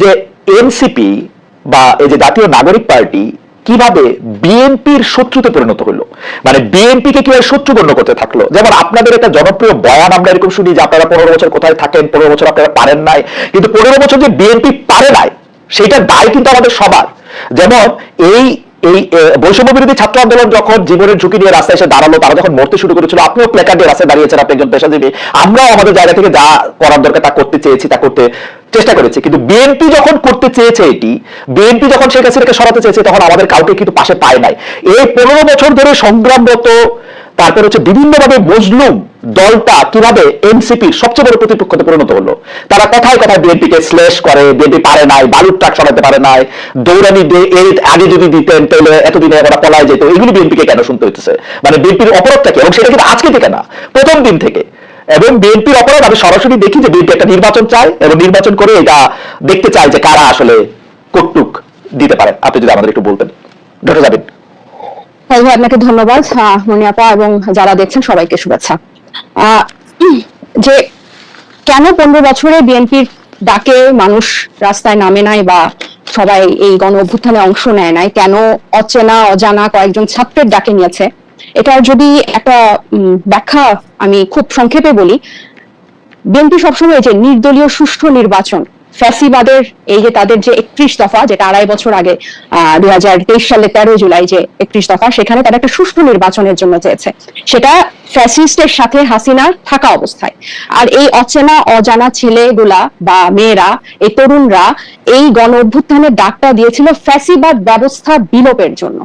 যে এনসিপি বা এই যে জাতীয় নাগরিক পার্টি কীভাবে বিএনপির শত্রুতে পরিণত হলো? মানে বিএনপি কে কীভাবে শত্রু গণ্য করতে থাকল? যেমন আপনাদের একটা জনপ্রিয় বয়ান আমরা এরকম শুনি যে আপনারা পনেরো বছর কোথায় থাকেন, পনেরো বছর আপনারা পারেন নাই। কিন্তু পনেরো বছর যে বিএনপি পারে নাই, সেটার দায় কিন্তু আমাদের সবার। যেমন এই এই বৈষম্য বিরোধী ছাত্র আন্দোলন যখন জীবনের ঝুঁকি নিয়ে রাস্তায় এসে দাঁড়াল, তারা যখন মরতে শুরু করেছিল, আপনিও প্লেকার্ড দিয়ে রাস্তায় দাঁড়িয়েছেন, আপনি একজন পেশাজীবী। আমরাও আমাদের জায়গা থেকে যা করার দরকার তা করতে চেয়েছি, তা করতে চেষ্টা করেছি। কিন্তু বিএনপি যখন করতে চেয়েছে এটি বিএনপি যখন শেখ হাসিনাকে সরাতে চেয়েছে, তখন আমাদের কাউকে কিন্তু পাশে পায় নাই। এই পনেরো বছর ধরে সংগ্রামরত, তারপর হচ্ছে বিভিন্নভাবে মজলুম দলটা কীভাবে এনসিপির সবচেয়ে বড় প্রতিপক্ষতে পরিণত হলো? তারা কথায় কথায় বিএনপি কে স্লেশ করে বিএনপি পারে নাই বালুর ট্রাক সরাতে পারে নাই দৌড়ানি এই আগে যদি দিতেন তাহলে এতদিনে ওরা পলায় যেত এগুলো বিএনপি কে কেন শুনতে হইতেছে? মানে বিএনপির অপরাধটা কি? এবং সেটা কিন্তু আজকে থেকে না প্রথম দিন থেকে। এবং বিএনপির অপরাধ আমি সরাসরি দেখি যে বিএনপি একটা নির্বাচন চায় এবং নির্বাচন করে এটা দেখতে চায় যে কারা আসলে কটুক দিতে পারেন। আপনি যদি আমাদের একটু বলতেন। ডক্টর ভাই আপনাকে ধন্যবাদ আহ, মনিয়াপা এবং যারা দেখছেন সবাইকে শুভেচ্ছা। যে কেন পনেরো বছরে বিএনপির ডাকে মানুষ রাস্তায় নামে নাই বা সবাই এই গণ অভ্যুত্থানে অংশ নেয় নাই, কেন অচেনা, অজানা কয়েকজন ছাত্রের ডাকে নিয়েছে? এটার যদি একটা ব্যাখ্যা আমি খুব সংক্ষেপে বলি, বিএনপি সবসময় যে নির্দলীয় সুষ্ঠু নির্বাচন ফ্যাসিবাদের এই যে তাদের যে একত্রিশ দফা, যেটা আড়াই বছর আগে তেইশ সালে তেরো জুলাই যে একত্রিশ দফা, সেখানে তারা একটা সুষ্ঠু নির্বাচনের জন্য চেয়েছে। সেটা ফ্যাসিস্টের সাথে হাসিনার থাকা অবস্থায়। আর এই অচেনা, অজানা ছেলেগুলা বা মেয়েরা, এই তরুণরা এই গণ অভ্যুত্থানের ডাকটা দিয়েছিল ফ্যাসিবাদ ব্যবস্থা বিলোপের জন্য।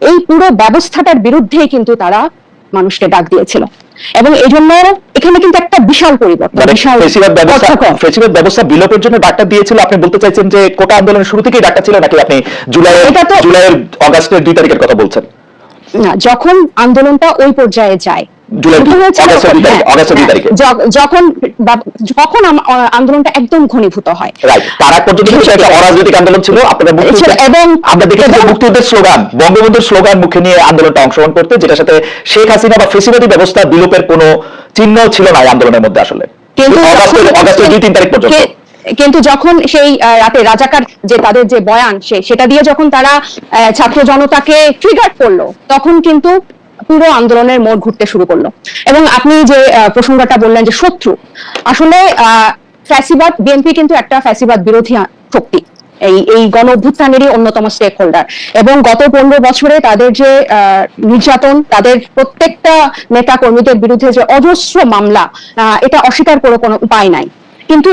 এই পুরো ব্যবস্থাটার বিরুদ্ধেই কিন্তু তারা মানুষকে ডাক দিয়েছিল। এবং এই জন্য এখানে কিন্তু একটা বিশাল পরিবর্তন মানে ফেসিবাদ ব্যবস্থা বিলোপের জন্য ডাক্তার দিয়েছিল আপনি বলতে চাইছেন যে কোটা আন্দোলনের শুরু থেকেই ডাক্তার ছিল নাকি আপনি জুলাই জুলাইয়ের অগাস্টের দুই তারিখের কথা বলছেন? যখন আন্দোলনটা ওই পর্যায়ে যায় হ্যাঁ, অগাস্টের দুই তারিখে য- যখন বা- কখন আম- আ- আন্দোলনটা একদম ঘনীভূত রাইট পর্যন্ত একটা অরাজনৈতিক আন্দোলন ছিল আপনারা এবং- আমরা দেখেছি মুক্তিযুদ্ধের স্লোগান বঙ্গবন্ধুর স্লোগান মুখে নিয়ে আন্দোলনটা অংশগ্রহণ করতে যেটার সাথে শেখ হাসিনা বা ফেসিবাদী ব্যবস্থা বিলোপের কোনো চিহ্ন ছিল না আন্দোলনের মধ্যে আসলে। কিন্তু অগাস্টের দুই তিন তারিখ পর্যন্ত। কিন্তু যখন সেই রাতে রাজাকার যে তাদের যে বয়ান, সে, সেটা দিয়ে যখন তারা ছাত্র জনতাকে ট্রিগার করল, তখন কিন্তু পুরো আন্দোলনের মোড় ঘুরতে শুরু করল। এবং আপনি যে প্রসঙ্গটা বললেন যে শত্রু, আসলে ফ্যাসিবাদ, বিএনপি কিন্তু একটা ফ্যাসিবাদ বিরোধী শক্তি। এই এই গণ অভ্যুত্থানেরই অন্যতম স্টেক হোল্ডার এবং গত পনেরো বছরে তাদের যে নির্যাতন, তাদের প্রত্যেকটা নেতা কর্মীদের বিরুদ্ধে যে অজস্র মামলা এটা অস্বীকার করে কোনো উপায় নাই। কিন্তু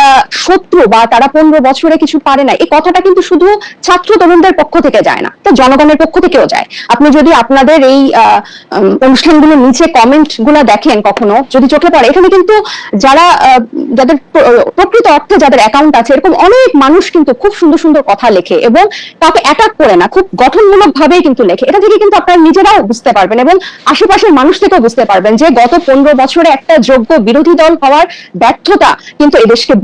আহ, শত্রু বা তারা পনেরো বছরে কিছু পারে না। এই কথাটা কিন্তু শুধু ছাত্র তরুণদের পক্ষ থেকে যায় না তা জনগণের পক্ষ থেকেও যায়। আপনি যদি আপনাদের এই আহ, অনুষ্ঠানগুলোর নিচে কমেন্টগুলা দেখেন কখনো যদি চোখে পড়ে এখানে কিন্তু যারা যাদের প্রকৃত অর্থে যাদের অ্যাকাউন্ট আছে এরকম অনেক মানুষ কিন্তু খুব সুন্দর সুন্দর কথা লেখে এবং কাউকে অ্যাটাক করে না খুব গঠনমূলক ভাবেই কিন্তু লেখে। এটা থেকে কিন্তু আপনারা নিজেরাও বুঝতে পারবেন এবং আশেপাশের মানুষ থেকেও বুঝতে পারবেন যে গত পনেরো বছরে একটা যোগ্য বিরোধী দল হওয়ার ব্যর্থতা কিন্তু এদেশকে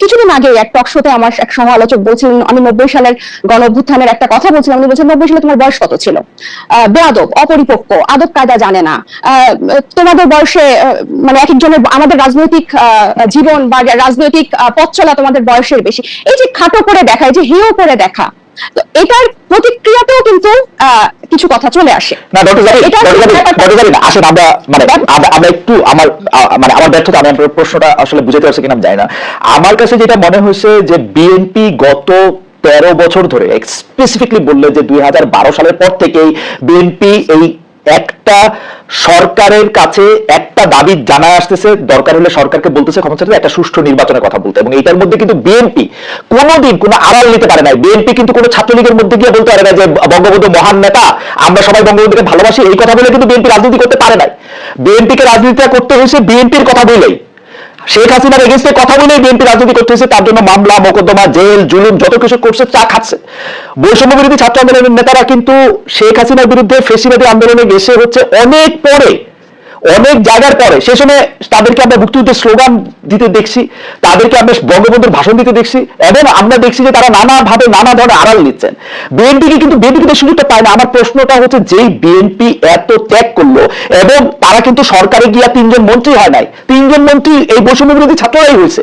কিছুদিন আগে এক টক শোতে আমার এক সহ আলোচক বলছিলেন, আমি নব্বই সালের গণ অভ্যুত্থানের একটা কথা বলছিলাম। উনি বলছেন, নব্বই সালে তোমার বয়স কত ছিল? বেয়াদব অপরিপক্ক, আদব কায়দা জানে না। তোমাদের বয়সে মানে এক একজনের, আমাদের রাজনৈতিক জীবন বা রাজনৈতিক পথ চলা তোমাদের বয়সের বেশি। এই যে খাটো করে দেখা, এই যে হেয় করে দেখা তো এটার প্রতিক্রিয়াতেও কিন্তু কিছু কথা চলে আসে। না doctor Jabir doctor doctor Jabir আসেন আমরা মানে আমরা একটু আমার মানে আমার ব্যর্থতা আমি আপনার প্রশ্নটা আসলে বুঝাতে পারছি কিনা জানি না। আমার কাছে যেটা মনে হয়েছে যে বিএনপি গত তেরো বছর ধরে স্পেসিফিকলি বললে যে দুই হাজার বারো সালের পর থেকেই বিএনপি এই একটা সরকারের কাছে একটা দাবি জানায় আসতেছে, দরকার হলে সরকারকে বলতেছে ক্ষমতা একটা সুষ্ঠু নির্বাচনের কথা বলতে এবং এটার মধ্যে কিন্তু বিএনপি কোনোদিন কোনো আড়াল নিতে পারে না বিএনপি কিন্তু কোনো ছাত্রলীগের মধ্যে গিয়ে বলতে পারে না যে, বঙ্গবন্ধু মহান নেতা, আমরা সবাই বঙ্গবন্ধুকে ভালোবাসি, এই কথা বলে কিন্তু বিএনপি রাজনীতি করতে পারে নাই। বিএনপিকে রাজনীতিটা করতে হয়েছে বিএনপির কথা বলেই। শেখ হাসিনার এগেনস্টে কথা বলে বিএনপি রাজনীতি করতেছে তার জন্য মামলা, মোকদ্দমা, জেল, জুলুম, যত কিছু করছে চা খাচ্ছে। বৈষম্য বিরোধী ছাত্র আন্দোলনের নেতারা কিন্তু শেখ হাসিনার বিরুদ্ধে ফেসিবাদী আন্দোলনে গেছে হচ্ছে অনেক পরে অনেক জায়গার পরে, সে সময় তাদেরকে আমরা মুক্তিযুদ্ধের স্লোগান দিতে দেখছি, তাদেরকে আমরা বঙ্গবন্ধুর ভাষণ দিতে দেখছি, এবং আমরা দেখছি যে তারা নানাভাবে নানা ধরনের আড়াল নিচ্ছেন। বিএনপিকে কিন্তু বিএনপি কিন্তু সুযোগটা পায় না। আমার প্রশ্নটা হচ্ছে, যেই বিএনপি এত ত্যাগ করল, এবং তারা কিন্তু সরকারে গিয়া তিনজন মন্ত্রী হয় নাই, তিনজন মন্ত্রী এই বৈষম্য বিরোধী ছাত্ররাই হয়েছে।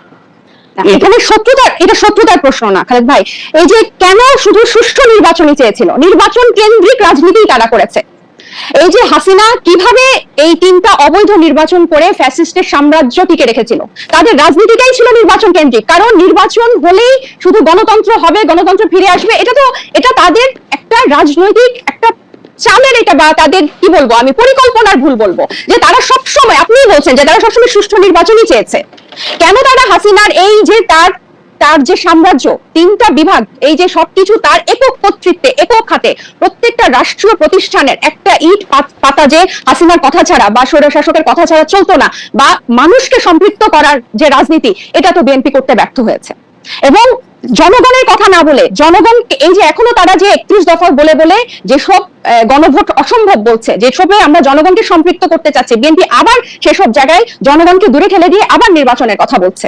এখানে শত্রুতার এটা শত্রুতার প্রশ্ন না খালেদ ভাই। এই যে কেন শুধু সুষ্ঠু নির্বাচনই চেয়েছিল নির্বাচন কেন্দ্রিক রাজনীতি তারা করেছে। এই যে হাসিনা কীভাবে এই তিনটা অবৈধ নির্বাচন করে ফ্যাসিস্টের সাম্রাজ্য টিকে রেখেছিল তাদের রাজনীতিটাই ছিল নির্বাচন কেন্দ্রিক। কারণ নির্বাচন হলেই শুধু গণতন্ত্র হবে গণতন্ত্র ফিরে আসবে এটা তো এটা তাদের একটা রাজনৈতিক একটা চালের এটা বা তাদের কি বলব আমি পরিকল্পনার ভুল বলব। যে তারা সবসময় আপনিই বলছেন যে তারা সবসময় সুষ্ঠু নির্বাচনই চেয়েছে। কেন তারা হাসিনার এই যে তার তার যে সাম্রাজ্য, তিনটা বিভাগ, এই যে সবকিছু তার একক কর্তৃত্বে, একক হাতে, প্রত্যেকটা রাষ্ট্রীয় প্রতিষ্ঠানের একটা ইট পাতা যে হাসিনার কথা ছাড়া বা স্বৈরশাসকের কথা ছাড়া চলতো না, বা মানুষকে সম্পৃক্ত করার যে রাজনীতি, এটা তো বিএনপি করতে ব্যর্থ হয়েছে। এবং জনগণের কথা না বলে, জনগণ, এই যে এখনও তারা যে একত্রিশ দফা বলে বলে যেসব গণভোট অসম্ভব বলছে যেসবে আমরা জনগণকে সম্পৃক্ত করতে চাচ্ছি বিএনপি আবার সেসব জায়গায় জনগণকে দূরে ঠেলে দিয়ে আবার নির্বাচনের কথা বলছে।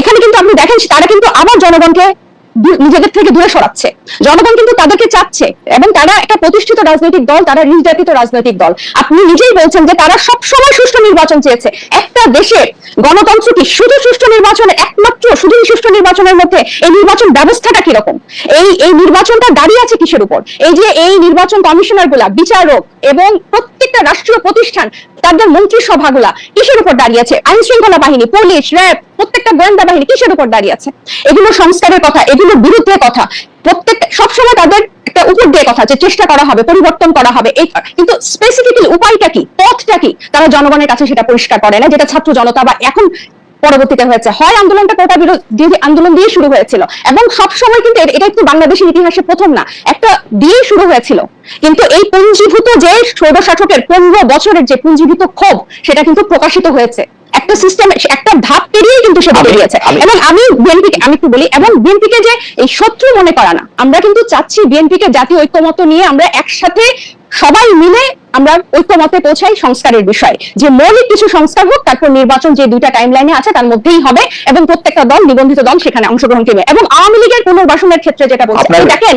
এখানে কিন্তু আপনি দেখেন, তারা কিন্তু আবার জনগণকে নিজেদের থেকে দূরে সরাচ্ছে। জনগণ কিন্তু তাদেরকে চাচ্ছে এবং তারা একটা প্রতিষ্ঠিত রাজনৈতিক দল, তারা নির্যাতিত রাজনৈতিক দল। আপনি নিজেই বলছেন যে তারা সব সময় সুষ্ঠু নির্বাচন চেয়েছে। একটা দেশের গণতন্ত্র কি শুধু সুষ্ঠু নির্বাচনের একমাত্র শুধু সুষ্ঠু নির্বাচনের মধ্যে এই নির্বাচন ব্যবস্থাটা কীরকম? এই এই নির্বাচনটা দাঁড়িয়ে আছে কিসের উপর? এই যে এই নির্বাচন কমিশনারগুলা বিচারক এবং প্রত্যেকটা রাষ্ট্রীয় প্রতিষ্ঠান তাদের মন্ত্রিসভাগুলা কিসের উপর দাঁড়িয়েছে আইন শৃঙ্খলা বাহিনী, পুলিশ, র্যাব, প্রত্যেকটা গোয়েন্দা বাহিনী কিসের উপর দাঁড়িয়ে আছে? এগুলো সংস্কারের কথা এগুলোর বিরুদ্ধে কথা। প্রত্যেক, সবসময় তাদের একটা উপর দিয়ে কথা যে চেষ্টা করা হবে, পরিবর্তন করা হবে, এই কিন্তু স্পেসিফিক্যালি উপায়টা কি, পথটা কি? তারা জনগণের কাছে সেটা পরিষ্কার করে না, যেটা ছাত্র জনতা বা এখন পরবর্তীতে হয়েছে। হয় আন্দোলনটা কোটা বিরোধী আন্দোলন দিয়ে শুরু হয়েছিল এবং সব সময় কিন্তু এটা কিন্তু বাংলাদেশের ইতিহাসে প্রথম না একটা দিয়ে শুরু হয়েছিল। কিন্তু এই পুঞ্জীভূত যে স্বৈরশাসকের পনেরো বছরের যে পুঞ্জীভূত ক্ষোভ সেটা কিন্তু প্রকাশিত হয়েছে। একটা সিস্টেম একটা ধাপ পেরিয়ে কিন্তু সেটা বেরিয়েছে। এবং আমি বিএনপি আমি একটু বলি এবং বিএনপিকে যে এই শত্রু মনে করা না আমরা কিন্তু চাচ্ছি বিএনপিকে জাতীয় ঐক্যমত নিয়ে আমরা একসাথে সবাই মিলে আমরা ঐক্যমতে পৌঁছাই সংস্কারের বিষয়। যে মৌলিক কিছু সংস্কার হোক তারপর নির্বাচন যে দুইটা টাইম লাইনে আছে তার মধ্যেই হবে এবং প্রত্যেকটা দল নিবন্ধিত দল সেখানে অংশগ্রহণ করবে। এবং আওয়ামী লীগের পুনর্বাসনের ক্ষেত্রে যেটা বলছে দেখেন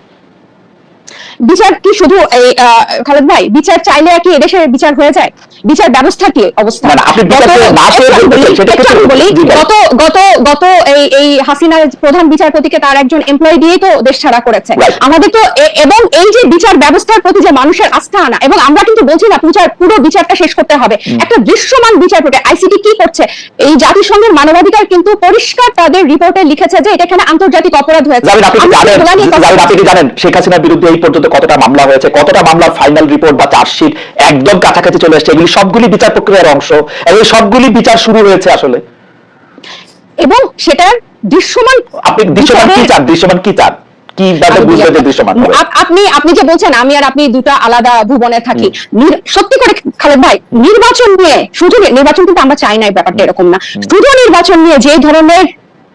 বিচার কি শুধু এই খালেদ ভাই বিচার চাইলে কি এদেশে বিচার হয়ে যায় বিচার ব্যবস্থা কি অবস্থা গত-। গত হাসিনার প্রধান বিচারপতিকে তার একজন এমপ্লয়ি দিয়েই তো দেশ ছাড়া করেছে। আমাদের তো এবং এই যে বিচার ব্যবস্থার প্রতি যে মানুষের আস্থা আনা এবং আমরা কিন্তু বলছি না বিচার পুরো বিচারটা শেষ করতে হবে একটা দৃশ্যমান বিচারপতি আইসিটি কি করছে? এই জাতিসংঘের মানবাধিকার কিন্তু পরিষ্কার তাদের রিপোর্টে লিখেছে যে এটা এখানে আন্তর্জাতিক অপরাধ হয়েছে। আপনি কি জানেন? শেখ হাসিনার বিরুদ্ধে এই পর্যন্ত কতটা মামলা হয়েছে? কতটা মামলার ফাইনাল রিপোর্ট বা চার্জশিট একদম কাছাকাছি চলে এসেছে? এগুলি সবগুলি বিচার প্রক্রিয়ার অংশ। এবং সবগুলি বিচার শুরু হয়েছে আসলে। এবং সেটার দৃশ্যমান আপনি দৃশ্যমান কি চান? দৃশ্যমান কি চান? কি দৃশ্যমান আপনি আপনি যে বলছেন আমি আর আপনি দুটা আলাদা ভুবনে থাকি। সত্যি করে খালেদ ভাই নির্বাচন নিয়ে শুধু নির্বাচন কিন্তু আমরা চাই না এই ব্যাপারটা এরকম না। শুধু নির্বাচন নিয়ে যে ধরনের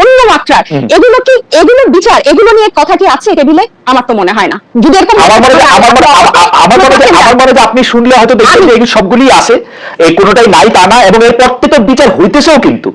অন্য মাত্রার। এগুলো কি এগুলোর বিচার এগুলো নিয়ে কথা কি আছে টেবিলে? আমার তো মনে হয় না। যদি এরকম আমার মনে হয় আমার মনে মনে হয় মনে যে আপনি শুনলে হয়তো দেখবেন যে এগুলো সবগুলি আছে। এই কোনোটাই নাই তা না এবং এর প্রত্যেকটা বিচার হইতেছেও কিন্তু।